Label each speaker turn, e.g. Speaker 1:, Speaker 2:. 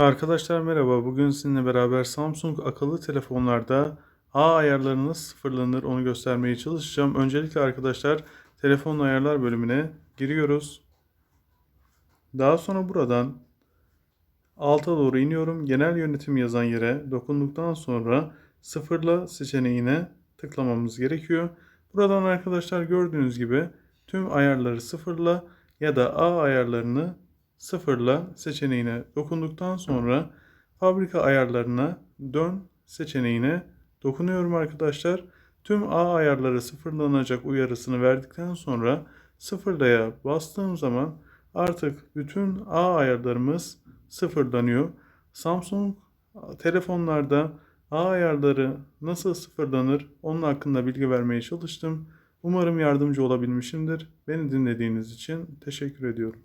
Speaker 1: Arkadaşlar merhaba. Bugün sizinle beraber Samsung akıllı telefonlarda ağ ayarları nasıl sıfırlanır onu göstermeye çalışacağım. Öncelikle arkadaşlar telefon ayarlar bölümüne giriyoruz. Daha sonra buradan alta doğru iniyorum. Genel yönetim yazan yere dokunduktan sonra sıfırla seçeneğine tıklamamız gerekiyor. Buradan arkadaşlar gördüğünüz gibi tüm ayarları sıfırla ya da ağ ayarlarını sıfırla seçeneğine dokunduktan sonra fabrika ayarlarına dön seçeneğine dokunuyorum arkadaşlar. Tüm ağ ayarları sıfırlanacak uyarısını verdikten sonra sıfırlaya bastığım zaman artık bütün ağ ayarlarımız sıfırlanıyor. Samsung telefonlarda ağ ayarları nasıl sıfırlanır onun hakkında bilgi vermeye çalıştım. Umarım yardımcı olabilmişimdir. Beni dinlediğiniz için teşekkür ediyorum.